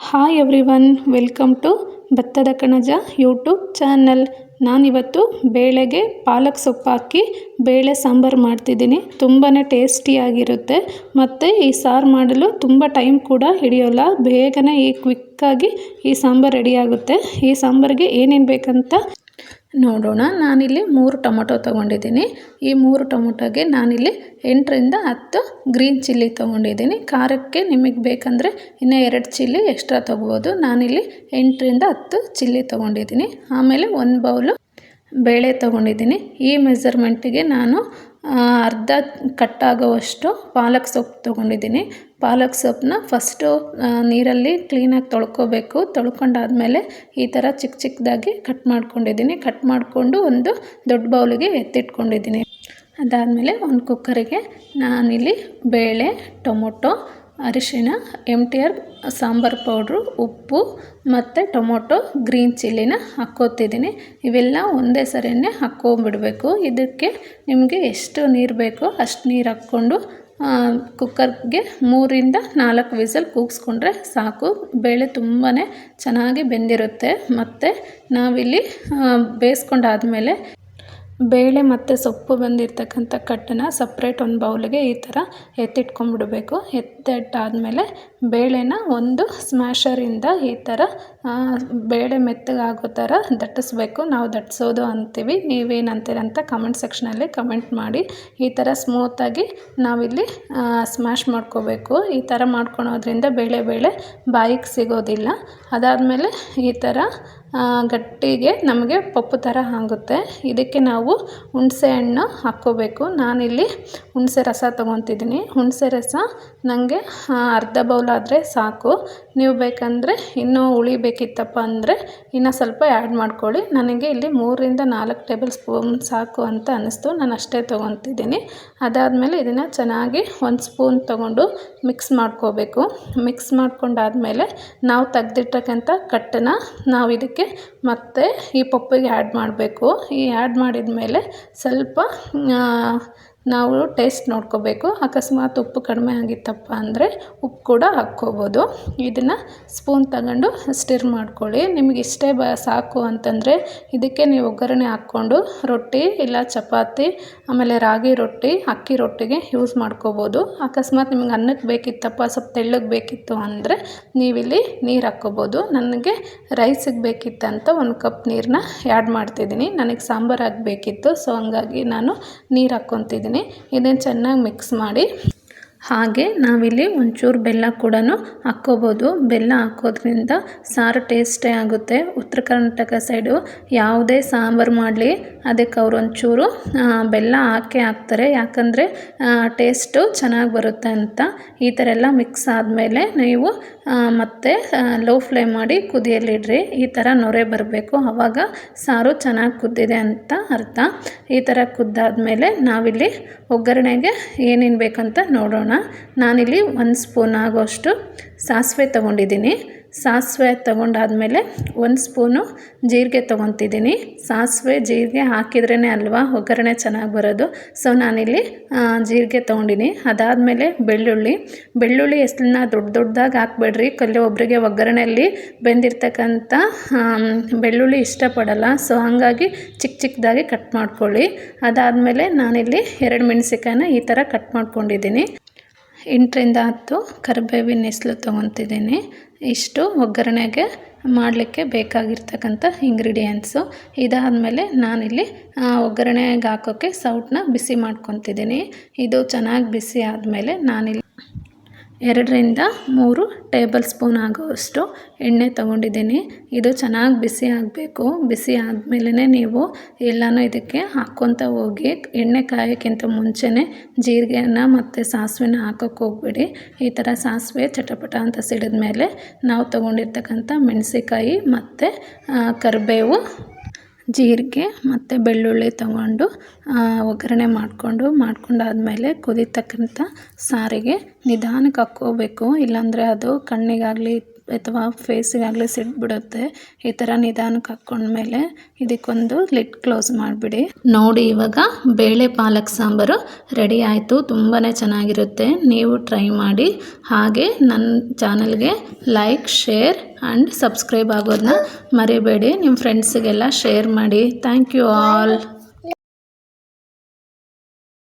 Hi everyone welcome to Bhattada Kanaja YouTube channel ನಾನಿವತ್ತು ಬೇಳೆಗೆ ಪಾಲಕ್ ಸೊಪ್ಪು ಹಾಕಿ ಬೇಳೆ ಸಾಂಬಾರು ಮಾಡ್ತಿದ್ದೀನಿ. ತುಂಬಾ ಟೇಸ್ಟಿಯಾಗಿರುತ್ತೆ ಮತ್ತು ಈ ಸಾರು ಮಾಡಲು ತುಂಬ ಟೈಮ್ ಕೂಡ ಹಿಡಿಯೋಲ್ಲ. ಬೇಗನೆ ಈ ಕ್ವಿಕ್ಕಾಗಿ ಈ ಸಾಂಬಾರು ರೆಡಿಯಾಗುತ್ತೆ ಈ ಸಾಂಬಾರಿಗೆ ಏನೇನು ಬೇಕಂತ ನೋಡೋಣ. ನಾನಿಲ್ಲಿ ಮೂರು ಟೊಮೊಟೊ ತೊಗೊಂಡಿದ್ದೀನಿ. ಈ ಮೂರು ಟೊಮೊಟೊಗೆ ನಾನಿಲ್ಲಿ ಎಂಟರಿಂದ ಹತ್ತು ಗ್ರೀನ್ ಚಿಲ್ಲಿ ತೊಗೊಂಡಿದ್ದೀನಿ. ಖಾರಕ್ಕೆ ನಿಮಗೆ ಬೇಕಂದರೆ ಇನ್ನೂ ಎರಡು ಚಿಲ್ಲಿ ಎಕ್ಸ್ಟ್ರಾ ತೊಗೋಬೋದು. ನಾನಿಲ್ಲಿ ಎಂಟರಿಂದ ಹತ್ತು ಚಿಲ್ಲಿ ತೊಗೊಂಡಿದ್ದೀನಿ. ಆಮೇಲೆ ಒಂದು ಬೌಲು ಬೇಳೆ ತೊಗೊಂಡಿದ್ದೀನಿ. ಈ ಮೆಸರ್ಮೆಂಟಿಗೆ ನಾನು ಅರ್ಧ ಕಟ್ಟಾಗುವಷ್ಟು ಪಾಲಕ್ ಸೊಪ್ಪು ತೊಗೊಂಡಿದ್ದೀನಿ. ಪಾಲಕ್ ಸೊಪ್ಪನ್ನ ಫಸ್ಟು ನೀರಲ್ಲಿ ಕ್ಲೀನಾಗಿ ತೊಳ್ಕೊಬೇಕು. ತೊಳ್ಕೊಂಡಾದಮೇಲೆ ಈ ಥರ ಚಿಕ್ಕ ಚಿಕ್ಕದಾಗಿ ಕಟ್ ಮಾಡ್ಕೊಂಡಿದ್ದೀನಿ. ಕಟ್ ಮಾಡಿಕೊಂಡು ಒಂದು ದೊಡ್ಡ ಬೌಲಿಗೆ ಎತ್ತಿಟ್ಕೊಂಡಿದ್ದೀನಿ. ಅದಾದಮೇಲೆ ಒಂದು ಕುಕ್ಕರಿಗೆ ನಾನಿಲ್ಲಿ ಬೇಳೆ, ಟೊಮೊಟೊ, ಅರಿಶಿಣ M T R sambar powder, ಉಪ್ಪು ಮತ್ತು ಟೊಮೊಟೊ, ಗ್ರೀನ್ ಚಿಲ್ಲಿನ ಹಾಕ್ಕೋತಿದ್ದೀನಿ. ಇವೆಲ್ಲ ಒಂದೇ ಸರಿಯೇ ಹಾಕ್ಕೊಂಬಿಡಬೇಕು ಇದಕ್ಕೆ ನಿಮಗೆ ಎಷ್ಟು ನೀರು ಬೇಕೋ ಅಷ್ಟು ನೀರು ಹಾಕ್ಕೊಂಡು ಕುಕ್ಕರ್ಗೆ ಮೂರಿಂದ ನಾಲ್ಕು ವಿಸಲ್ ಕೂಗಿಸ್ಕೊಂಡ್ರೆ ಸಾಕು. ಬೇಳೆ ತುಂಬಾ ಚೆನ್ನಾಗಿ ಬೆಂದಿರುತ್ತೆ. ಮತ್ತು ನಾವಿಲ್ಲಿ ಬೇಯಿಸ್ಕೊಂಡಾದ್ಮೇಲೆ ಬೇಳೆ ಮತ್ತು ಸೊಪ್ಪು ಬಂದಿರತಕ್ಕಂಥ ಕಟ್ಟನ್ನು ಸಪ್ರೇಟ್ ಒಂದು ಬೌಲಿಗೆ ಈ ಥರ ಎತ್ತಿಟ್ಕೊಂಡ್ಬಿಡಬೇಕು. ಎತ್ತಿಟ್ಟಾದಮೇಲೆ ಬೇಳೆನ ಒಂದು ಸ್ಮ್ಯಾಷರಿಂದ ಈ ಥರ ಬೇಳೆ ಮೆತ್ತಗಾಗೋ ಥರ ದಟ್ಟಿಸ್ಬೇಕು. ನಾವು ದಟ್ಟಿಸೋದು ಅಂತೀವಿ. ನೀವೇನು ಅಂತೀರ ಅಂತ ಕಮೆಂಟ್ ಸೆಕ್ಷನಲ್ಲಿ ಕಮೆಂಟ್ ಮಾಡಿ. ಈ ಥರ ಸ್ಮೂತಾಗಿ ನಾವಿಲ್ಲಿ ಸ್ಮ್ಯಾಶ್ ಮಾಡ್ಕೋಬೇಕು. ಈ ಥರ ಮಾಡ್ಕೊಳೋದ್ರಿಂದ ಬೇಳೆ ಬೇಳೆ ಬಾಯಿಗೆ ಸಿಗೋದಿಲ್ಲ. ಅದಾದಮೇಲೆ ಈ ಥರ ಗಟ್ಟಿಗೆ ನಮಗೆ ಪಪ್ಪು ಥರ ಆಗುತ್ತೆ. ಇದಕ್ಕೆ ನಾವು ಹುಣಸೆ ಹಣ್ಣು ಹಾಕ್ಕೋಬೇಕು. ನಾನಿಲ್ಲಿ ಹುಣಸೆ ರಸ ತೊಗೊತಿದ್ದೀನಿ. ಹುಣಸೆ ರಸ ನನಗೆ ಅರ್ಧ ಬೌಲ್ ಆದರೆ ಸಾಕು. ನೀವು ಬೇಕಂದರೆ ಇನ್ನೂ ಉಳಿಬೇಕಿತ್ತಪ್ಪ ಅಂದರೆ ಇನ್ನೂ ಸ್ವಲ್ಪ ಆ್ಯಡ್ ಮಾಡ್ಕೊಳ್ಳಿ. ನನಗೆ ಇಲ್ಲಿ ಮೂರರಿಂದ ನಾಲ್ಕು ಟೇಬಲ್ ಸ್ಪೂನ್ ಸಾಕು ಅಂತ ಅನ್ನಿಸ್ತು. ನಾನು ಅಷ್ಟೇ ತೊಗೊತಿದ್ದೀನಿ. ಅದಾದಮೇಲೆ ಇದನ್ನು ಚೆನ್ನಾಗಿ ಒಂದು ಸ್ಪೂನ್ ತೊಗೊಂಡು ಮಿಕ್ಸ್ ಮಾಡ್ಕೋಬೇಕು. ಮಿಕ್ಸ್ ಮಾಡ್ಕೊಂಡಾದಮೇಲೆ ನಾವು ತೆಗ್ದಿಟ್ಟಕ್ಕಂಥ ಕಟ್ಟನ್ನು ನಾವು ಇದಕ್ಕೆ ಮತ್ತು ಈ ಪಪ್ಪಿಗೆ ಆ್ಯಡ್ ಮಾಡಬೇಕು. ಈ ಆ್ಯಡ್ ಮಾಡಿದ ಮೇಲೆ ಸ್ವಲ್ಪ ನಾವು ಟೇಸ್ಟ್ ನೋಡ್ಕೋಬೇಕು. ಅಕಸ್ಮಾತ್ ಉಪ್ಪು ಕಡಿಮೆ ಆಗಿತ್ತಪ್ಪ ಅಂದರೆ ಉಪ್ಪು ಕೂಡ ಹಾಕ್ಕೋಬೋದು. ಇದನ್ನು ಸ್ಪೂನ್ ತಗೊಂಡು ಸ್ಟಿರ್ ಮಾಡ್ಕೊಳ್ಳಿ. ನಿಮಗೆ ಇಷ್ಟೇ ಬ ಸಾಕು ಅಂತಂದರೆ ಇದಕ್ಕೆ ನೀವು ಒಗ್ಗರಣೆ ಹಾಕ್ಕೊಂಡು ರೊಟ್ಟಿ ಇಲ್ಲ ಚಪಾತಿ, ಆಮೇಲೆ ರಾಗಿ ರೊಟ್ಟಿ, ಅಕ್ಕಿ ರೊಟ್ಟಿಗೆ ಯೂಸ್ ಮಾಡ್ಕೋಬೋದು. ಅಕಸ್ಮಾತ್ ನಿಮಗೆ ಅನ್ನಕ್ಕೆ ಬೇಕಿತ್ತಪ್ಪ, ಸ್ವಲ್ಪ ತೆಳ್ಳಗೆ ಬೇಕಿತ್ತು ಅಂದರೆ ನೀವಿಲ್ಲಿ ನೀರು ಹಾಕ್ಕೋಬೋದು. ನನಗೆ ರೈಸಿಗೆ ಬೇಕಿತ್ತಂತ ಒಂದು ಕಪ್ ನೀರನ್ನ ಆ್ಯಡ್ ಮಾಡ್ತಿದ್ದೀನಿ. ನನಗೆ ಸಾಂಬಾರು ಆಗಬೇಕಿತ್ತು ಸೊ ಹಂಗಾಗಿ ನಾನು ನೀರು ಹಾಕ್ಕೊತಿದ್ದೀನಿ. ಇದನ್ನು ಚೆನ್ನಾಗಿ ಮಿಕ್ಸ್ ಮಾಡಿ ಹಾಗೆ ನಾವಿಲ್ಲಿ ಒಂಚೂರು ಬೆಲ್ಲ ಕೂಡ ಹಾಕ್ಕೋಬೋದು. ಬೆಲ್ಲ ಹಾಕೋದ್ರಿಂದ ಸಾರು ಟೇಸ್ಟೇ ಆಗುತ್ತೆ. ಉತ್ತರ ಕರ್ನಾಟಕ ಸೈಡು ಯಾವುದೇ ಸಾಂಬಾರು ಮಾಡಲಿ, ಅದಕ್ಕೆ ಅವ್ರು ಒಂಚೂರು ಬೆಲ್ಲ ಹಾಕೇ ಹಾಕ್ತಾರೆ. ಯಾಕಂದರೆ ಟೇಸ್ಟು ಚೆನ್ನಾಗಿ ಬರುತ್ತೆ ಅಂತ. ಈ ಥರ ಎಲ್ಲ ಮಿಕ್ಸ್ ಆದಮೇಲೆ ನೀವು ಮತ್ತೆ ಲೋ ಫ್ಲೇಮ್ ಮಾಡಿ ಕುದಿಯಲಿಡ್ರಿ. ಈ ಥರ ನೊರೆ ಬರಬೇಕು. ಆವಾಗ ಸಾರು ಚೆನ್ನಾಗಿ ಕುದ್ದಿದೆ ಅಂತ ಅರ್ಥ. ಈ ಥರ ಕುದ್ದಾದಮೇಲೆ ನಾವಿಲ್ಲಿ ಒಗ್ಗರಣೆಗೆ ಏನೇನು ಬೇಕಂತ ನೋಡೋಣ. ನಾನಿಲ್ಲಿ ಒಂದು ಸ್ಪೂನ್ ಆಗೋಷ್ಟು ಸಾಸಿವೆ ತೊಗೊಂಡಿದ್ದೀನಿ. ಸಾಸಿವೆ ತೊಗೊಂಡಾದಮೇಲೆ ಒಂದು ಸ್ಪೂನು ಜೀರಿಗೆ ತೊಗೊತಿದ್ದೀನಿ. ಸಾಸಿವೆ ಜೀರಿಗೆ ಹಾಕಿದ್ರೇ ಅಲ್ವಾ, ಒಗ್ಗರಣೆ ಚೆನ್ನಾಗಿ ಬರೋದು. ಸೊ ನಾನಿಲ್ಲಿ ಜೀರಿಗೆ ತೊಗೊಂಡಿನಿ. ಅದಾದಮೇಲೆ ಬೆಳ್ಳುಳ್ಳಿ. ಬೆಳ್ಳುಳ್ಳಿ ಎಷ್ಟನ್ನ ದೊಡ್ಡ ದೊಡ್ಡದಾಗಿ ಹಾಕ್ಬೇಡ್ರಿ. ಒಬ್ಬರಿಗೆ ಒಗ್ಗರಣೆಯಲ್ಲಿ ಬೆಂದಿರ್ತಕ್ಕಂಥ ಬೆಳ್ಳುಳ್ಳಿ ಇಷ್ಟಪಡಲ್ಲ. ಸೊ ಹಾಗಾಗಿ ಚಿಕ್ಕ ಚಿಕ್ಕದಾಗಿ ಕಟ್ ಮಾಡ್ಕೊಳ್ಳಿ. ಅದಾದಮೇಲೆ ನಾನಿಲ್ಲಿ ಎರಡು ಮೆಣಸಿಕಾಯನ್ನ ಈ ಥರ ಕಟ್ ಮಾಡ್ಕೊಂಡಿದ್ದೀನಿ. ಎಂಟರಿಂದ ಹತ್ತು ಕರಿಬೇವಿನ ಹೆಸಲು ತೊಗೊತಿದ್ದೀನಿ. ಇಷ್ಟು ಒಗ್ಗರಣೆಗೆ ಮಾಡಲಿಕ್ಕೆ ಬೇಕಾಗಿರ್ತಕ್ಕಂಥ ಇಂಗ್ರೀಡಿಯೆಂಟ್ಸು. ಇದಾದಮೇಲೆ ನಾನಿಲ್ಲಿ ಒಗ್ಗರಣೆಗೆ ಹಾಕೋಕ್ಕೆ ಸೌಟನ್ನ ಬಿಸಿ ಮಾಡ್ಕೊತಿದ್ದೀನಿ. ಇದು ಚೆನ್ನಾಗಿ ಬಿಸಿ ಆದಮೇಲೆ ನಾನಿಲ್ಲಿ ಎರಡರಿಂದ ಮೂರು ಟೇಬಲ್ ಸ್ಪೂನ್ ಆಗುವಷ್ಟು ಎಣ್ಣೆ ತೊಗೊಂಡಿದ್ದೀನಿ. ಇದು ಚೆನ್ನಾಗಿ ಬಿಸಿ ಆಗಬೇಕು. ಬಿಸಿ ಆದಮೇಲೆ ನೀವು ಎಲ್ಲನೂ ಇದಕ್ಕೆ ಹಾಕ್ಕೊತ ಹೋಗಿ ಎಣ್ಣೆ ಕಾಯೋಕ್ಕಿಂತ ಮುಂಚೆನೇ ಜೀರಿಗೆನ ಮತ್ತು ಸಾಸಿವೆನ ಹಾಕೋಕ್ಕೆ ಹೋಗ್ಬೇಡಿ. ಈ ಥರ ಸಾಸಿವೆ ಚಟಪಟ ಅಂತ ಸಿಡಿದ ಮೇಲೆ ನಾವು ತೊಗೊಂಡಿರ್ತಕ್ಕಂಥ ಮೆಣಸಿಕಾಯಿ ಮತ್ತು ಕರಿಬೇವು ಜೀರಿಗೆ ಮತ್ತು ಬೆಳ್ಳುಳ್ಳಿ ತಗೊಂಡು ಒಗ್ಗರಣೆ ಮಾಡಿಕೊಂಡು ಮಾಡ್ಕೊಂಡಾದಮೇಲೆ ಕುದಿತಕ್ಕಂಥ ಸಾರಿಗೆ ನಿಧಾನಕ್ಕೆ ಹಾಕ್ಕೋಬೇಕು. ಇಲ್ಲಾಂದರೆ ಅದು ಕಣ್ಣಿಗಾಗಲಿ ಅಥವಾ ಫೇಸಿಗಾಗಲಿ ಸಿಟ್ಬಿಡುತ್ತೆ ಈ ಥರ ನಿಧಾನಕ್ಕೆ ಹಾಕ್ಕೊಂಡ್ಮೇಲೆ ಇದಕ್ಕೊಂದು ಲಿಟ್ ಕ್ಲೋಸ್ ಮಾಡಿಬಿಡಿ. ನೋಡಿ ಇವಾಗ ಬೇಳೆ ಪಾಲಕ್ ಸಾಂಬಾರು ರೆಡಿ ಆಯಿತು. ತುಂಬಾ ಚೆನ್ನಾಗಿರುತ್ತೆ. ನೀವು ಟ್ರೈ ಮಾಡಿ. ಹಾಗೆ ನನ್ನ ಚಾನಲ್ಗೆ ಲೈಕ್, ಶೇರ್ ಆ್ಯಂಡ್ ಸಬ್ಸ್ಕ್ರೈಬ್ ಆಗೋದನ್ನ ಮರಿಬೇಡಿ. ನಿಮ್ಮ ಫ್ರೆಂಡ್ಸಿಗೆಲ್ಲ ಶೇರ್ ಮಾಡಿ. Thank you all.